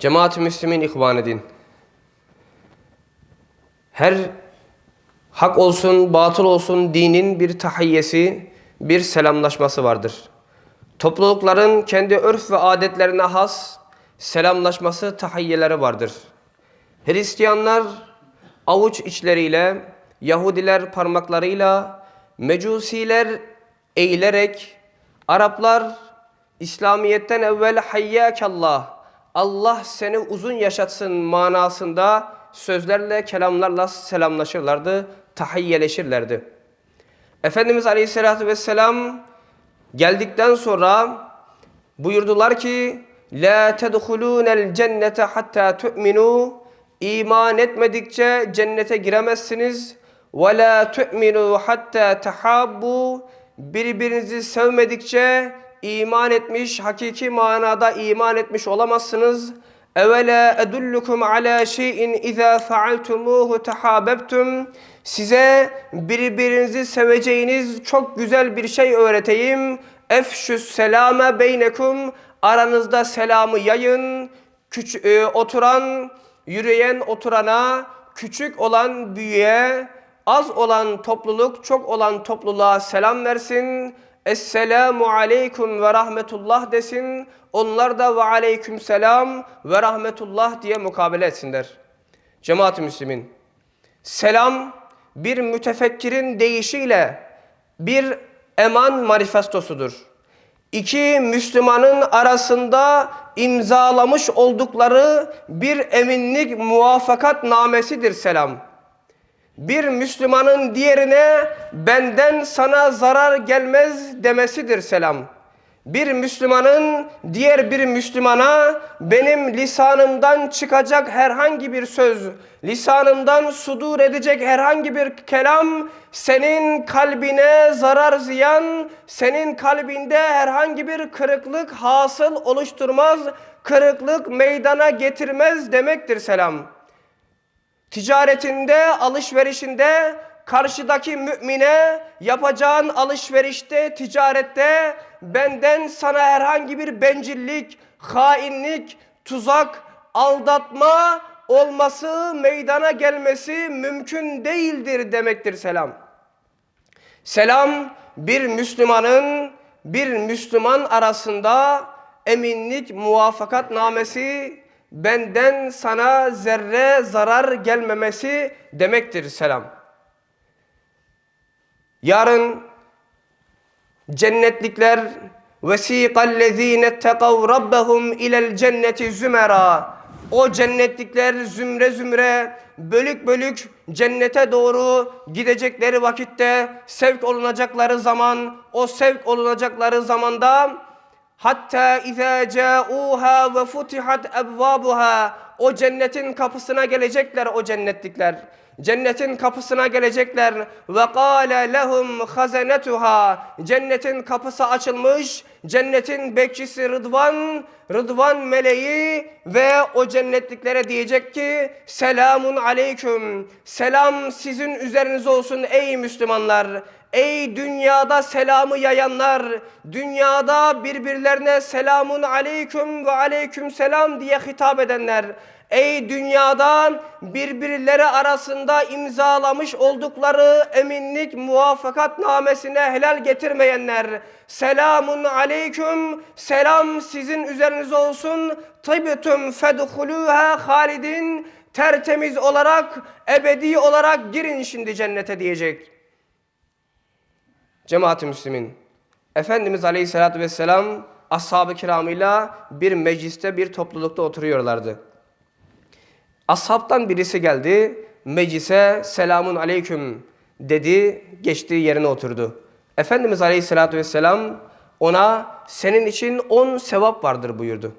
Cemaat-i Müslümin ihvan edin. Her hak olsun, batıl olsun dinin bir tahiyyesi, bir selamlaşması vardır. Toplulukların kendi örf ve adetlerine has selamlaşması, tahiyyeleri vardır. Hristiyanlar avuç içleriyle, Yahudiler parmaklarıyla, Mecusiler eğilerek, Araplar İslamiyet'ten evvel hayyakallah, Allah seni uzun yaşatsın manasında sözlerle, kelamlarla selamlaşırlardı, tahiyyeleşirlerdi. Efendimiz Aleyhisselatü Vesselam geldikten sonra buyurdular ki La tedhulûnel cennete hatta tu'minû İman etmedikçe cennete giremezsiniz. Ve la tu'minû hatta tahabbu Birbirinizi sevmedikçe iman etmiş, hakiki manada iman etmiş olamazsınız. Evela edullukum ala şeyin iza faaltumuhu tahabbtum. Size birbirinizi seveceğiniz çok güzel bir şey öğreteyim. Efşüs selame beynekum. Aranızda selamı yayın. Küç e, oturan, yürüyen oturana, küçük olan büyüğe, az olan topluluk, çok olan topluluğa selam versin. Esselamu aleykum ve rahmetullah desin. Onlar da ve aleyküm selam ve rahmetullah diye mukabele etsinler. Cemaat-i Müslümin. Selam bir mütefekkirin deyişiyle bir eman manifestosudur. İki Müslümanın arasında imzalamış oldukları bir eminlik muvafakat namesidir selam. Bir Müslümanın diğerine benden sana zarar gelmez demesidir selam. Bir Müslümanın diğer bir Müslümana benim lisanımdan çıkacak herhangi bir söz, lisanımdan sudur edecek herhangi bir kelam senin kalbine zarar ziyan, senin kalbinde herhangi bir kırıklık hasıl oluşturmaz, kırıklık meydana getirmez demektir selam. Ticaretinde, alışverişinde karşıdaki mümine yapacağın alışverişte, ticarette benden sana herhangi bir bencillik, hainlik, tuzak, aldatma olması, meydana gelmesi mümkün değildir demektir selam. Selam bir Müslümanın bir Müslüman arasında eminlik muvafakat namesi benden sana zerre zarar gelmemesi demektir selam. Yarın cennetlikler vesikallezine tekav rabbahum ilel cenneti zümera o cennetlikler zümre zümre bölük bölük cennete doğru gidecekleri vakitte sevk olunacakları zaman o sevk olunacakları zamanda hatta izâ câûhâ ve futihat ebvâbuhâ. O cennetin kapısına gelecekler o cennetlikler. Cennetin kapısına gelecekler. Ve kâle lehum hazanetuha cennetin kapısı açılmış cennetin bekçisi Rıdvan Rıdvan meleği ve o cennetliklere diyecek ki selamun aleyküm. Selam sizin üzerinize olsun ey Müslümanlar Ey dünyada selamı yayanlar, dünyada birbirlerine selamun aleyküm ve aleyküm selam diye hitap edenler, Ey dünyada birbirleri arasında imzalamış oldukları eminlik muvafakat namesine helal getirmeyenler. Selamun aleyküm. Selam sizin üzerinize olsun. Tıbtüm fedhuluha halidin. Tertemiz olarak, ebedi olarak girin şimdi cennete diyecek. Cemaat-i Müslümin. Efendimiz Aleyhisselatü Vesselam ashab-ı kiramıyla bir mecliste bir toplulukta oturuyorlardı. Ashabtan birisi geldi, meclise selamun aleyküm dedi, geçtiği yerine oturdu. Efendimiz Aleyhisselatü Vesselam ona senin için on sevap vardır buyurdu.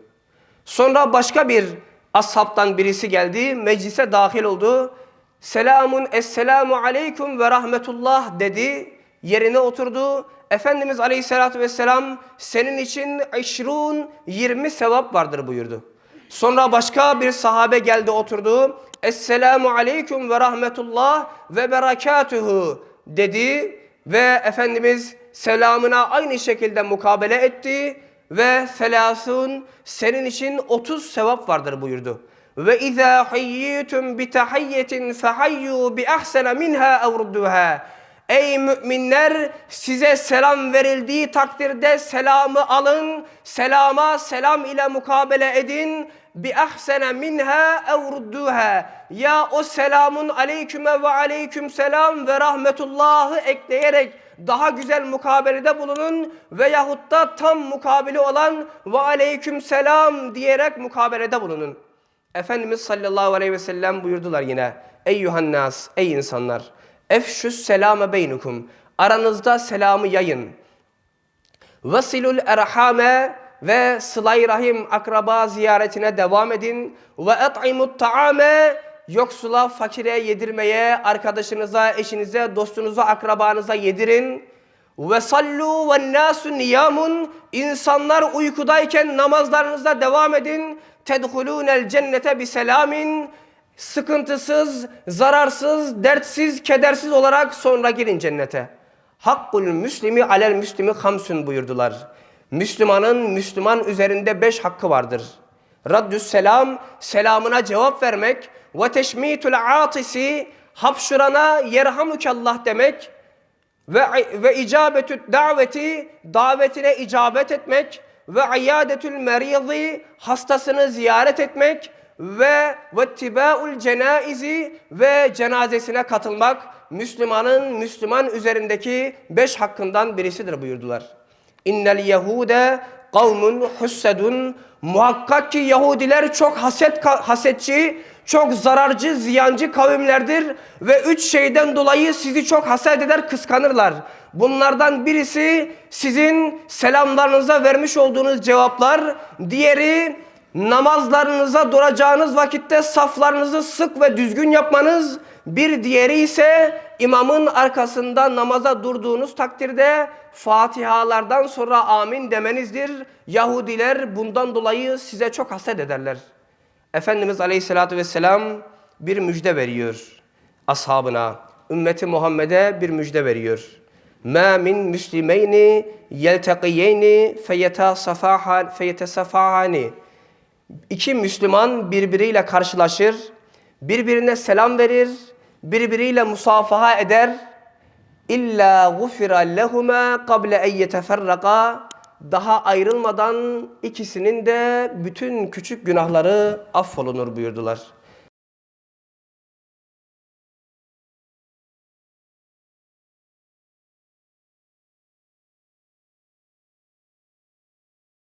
Sonra başka bir ashabtan birisi geldi, meclise dahil oldu. Selamun esselamu aleyküm ve rahmetullah dedi, yerine oturdu. Efendimiz Aleyhisselatü Vesselam senin için işrun 20 sevap vardır buyurdu. Sonra başka bir sahabe geldi oturdu. Esselamu aleyküm ve rahmetullah ve berekatuhu dedi ve Efendimiz selamına aynı şekilde mukabele etti ve selasun senin için 30 sevap vardır buyurdu. Ve izâ hayyitum bi tahiyyetin fehayyu bi ahsene minha ev rudduha. Ey müminler size selam verildiği takdirde selamı alın, selama selam ile mukabele edin. Bi ahsene minha ev. Ya o selamun aleyküme ve aleyküm selam ve rahmetullahı ekleyerek daha güzel mukabelede bulunun veyahut da tam mukabili olan ve aleyküm selam diyerek mukabelede bulunun. Efendimiz sallallahu aleyhi ve sellem buyurdular yine. Ey yuhannas, ey insanlar. Efşüs selame beynukum. Aranızda selamı yayın. Vesilul erhame ve sılay rahim akraba ziyaretine devam edin. Ve et'imut taame yoksula, fakire yedirmeye, arkadaşınıza, eşinize, dostunuza, akrabanıza yedirin. Ve sallu ve nasu niyamun insanlar uykudayken namazlarınıza devam edin. Tedhulunel cennete bi selamin sıkıntısız, zararsız, dertsiz, kedersiz olarak sonra girin cennete. Hakkul müslimi alel müslimi hamsun buyurdular. Müslümanın Müslüman üzerinde beş hakkı vardır. Raddüs selam, selamına cevap vermek. Ve teşmitul atisi, hapşurana yerhamukallah demek. Ve, ve icabetü daveti, davetine icabet etmek. Ve iyadetül meridi, hastasını ziyaret etmek ve vettibaul cenaizi ve cenazesine katılmak Müslümanın Müslüman üzerindeki beş hakkından birisidir buyurdular. İnnel Yahude kavmun hussedun muhakkak ki Yahudiler çok haset hasetçi, çok zararcı, ziyancı kavimlerdir ve üç şeyden dolayı sizi çok haset eder, kıskanırlar. Bunlardan birisi sizin selamlarınıza vermiş olduğunuz cevaplar, diğeri namazlarınıza duracağınız vakitte saflarınızı sık ve düzgün yapmanız, bir diğeri ise imamın arkasında namaza durduğunuz takdirde Fatihalardan sonra amin demenizdir. Yahudiler bundan dolayı size çok haset ederler. Efendimiz Aleyhisselatü Vesselam bir müjde veriyor ashabına. Ümmeti Muhammed'e bir müjde veriyor. Ma min müslimeyni yeltekiyeyni feyetasafahani. İki Müslüman birbiriyle karşılaşır, birbirine selam verir, birbiriyle musafaha eder. İlla gufira lehuma kable en yeteferraka. Daha ayrılmadan ikisinin de bütün küçük günahları affolunur buyurdular.